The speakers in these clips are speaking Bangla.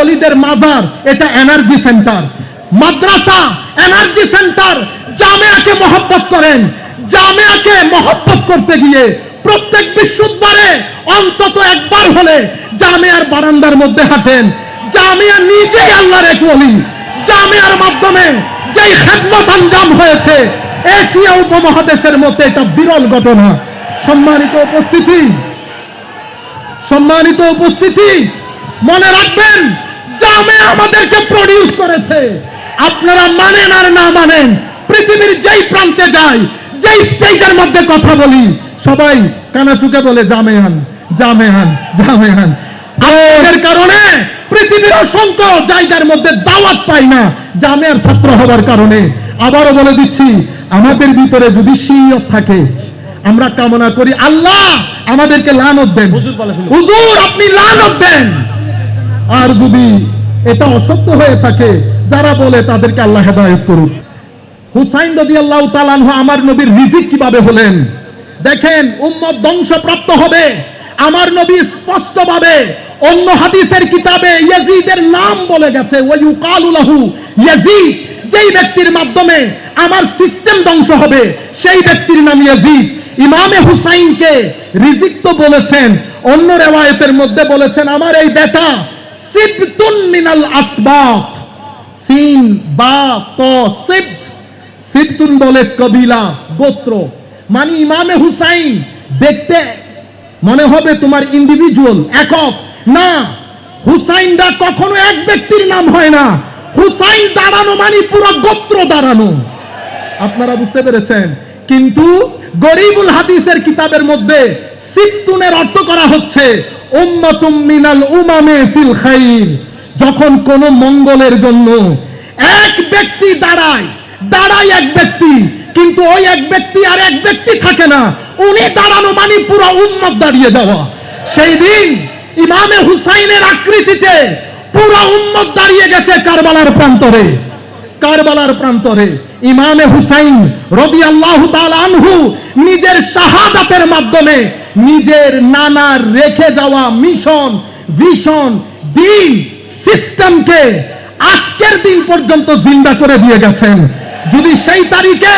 ওলিদের মাজার, এটা এনার্জি সেন্টার মাদ্রাসা এনার্জি সেন্টার জামেয়াকে মহব্বত করেন। জামেয়াকে মহব্বত করতে গিয়ে প্রত্যেক বিশুদ্ধবারে অন্তত একবার হলে জামেয়ার বারান্দার মধ্যে হাঁটেন। জামিয়া নিজেই আল্লাহর এক ওলি। জামিয়ার মাধ্যমে যেই খেদমত আঞ্জাম হয়েছে, এশিয়া উপমহাদেশের মধ্যে এটা বিরল ঘটনা। সম্মানিত উপস্থিতি সম্মানিত উপস্থিতি, মনে রাখবেন জামে আমাদেরকে প্রডিউস করেছে। আপনারা মানেন আর না মানেন পৃথিবীর যেই প্রান্তে যাই যেই স্টেজের মধ্যে কথা বলি সবাই কানাচুকে বলে জামেহান জামেহান জামেহান এর কারণে পৃথিবীর অসংখ্য জায়গার মধ্যে দাওয়াত পাই না জামেয়ার ছাত্র হওয়ার কারণে। আবারও বলে দিচ্ছি আমাদের ভিতরে যদি সিয়ত থাকে আমরা কামনা করি আল্লাহ আমাদেরকে লানত দেন। হুজুর আপনি লানত দেন। আর যদি এটা অসত্য হয়ে থাকে, যারা বলে তাদেরকে আল্লাহ হেদায়ত করুক। হুসাইন রদি আল্লাহ তালানহ আমার নবীর রিজিক কীভাবে হলেন? দেখেন, উম্মত ধ্বংসপ্রাপ্ত হবে। আমার নবী স্পষ্টভাবে অন্য হাদিসের কিতাবে ইয়াজিদের নাম বলে গেছে, ওয়ায়ুকালু লাহু ইয়াজিদ। যেই ব্যক্তির মাধ্যমে আমার সিস্টেম ধ্বংস হবে, সেই ব্যক্তির নাম ইয়াজিদ। ইমামে হুসাইনকে রিজিক তো বলেছেন, অন্য রেওয়ায়েতের মধ্যে বলেছেন, আমার এই বেটা সিবতুন মানে হুসাইন কখনো এক ব্যক্তির নাম হয় না। হুসাইন দাঁড়ানো মানে পুরো গোত্র দাঁড়ানো। আপনারা বুঝতে পেরেছেন? কিন্তু গরিবুল হাদিসের কিতাবের মধ্যে সিত্তুনের অর্থ করা হচ্ছে যখন কোন মঙ্গলের জন্য এক ব্যক্তি দাঁড়ায় দাঁড়ায় এক ব্যক্তি, কিন্তু ওই এক ব্যক্তি আর এক ব্যক্তি থাকে না, উনি দাঁড়ানো মানে পুরো উম্মত দাঁড়িয়ে দেওয়া সেই দিন ইমামে হুসাইনের আকৃতিতে পুরো উম্মত দাঁড়িয়ে গেছে কারবালার প্রান্তরে। কারবালার প্রান্তরে ইমামে হুসাইন রবি আল্লাহ আনহু নিজের শাহাদাতের মাধ্যমে নিজের নানার রেখে যাওয়া মিশন, ভিশন, দিন, সিস্টেমকে আজকের দিন পর্যন্ত জিন্দা করে দিয়ে গেছেন। যদি সেই তারিখে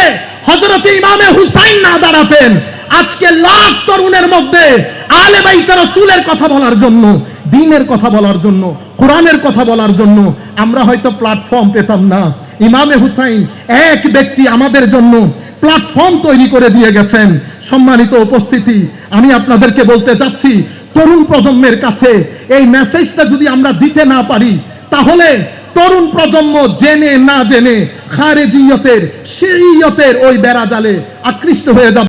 হজরত ইমামে হুসাইন না দাঁড়াতেন, আজকে লাখ তরুণের মধ্যে আলে বাইতে রসুলের কথা বলার জন্য, দিনের কথা বলার জন্য, কোরআনের কথা বলার জন্য আমরা হয়তো প্ল্যাটফর্ম পেতাম না। ইমামে হুসাইন এক ব্যক্তি আমাদের জন্য প্ল্যাটফর্ম তৈরি করে দিয়ে গেছেন। সম্মানিত উপস্থিতি, আমি আপনাদেরকে বলতে চাচ্ছি, তরুণ প্রজন্মের কাছে এই মেসেজটা যদি আমরা দিতে না পারি, তাহলে তরুণ প্রজন্ম জেনে না জেনে খারেজিয়তের সেইয়তের ওই বেড়া জালে আকৃষ্ট হয়ে যাবে।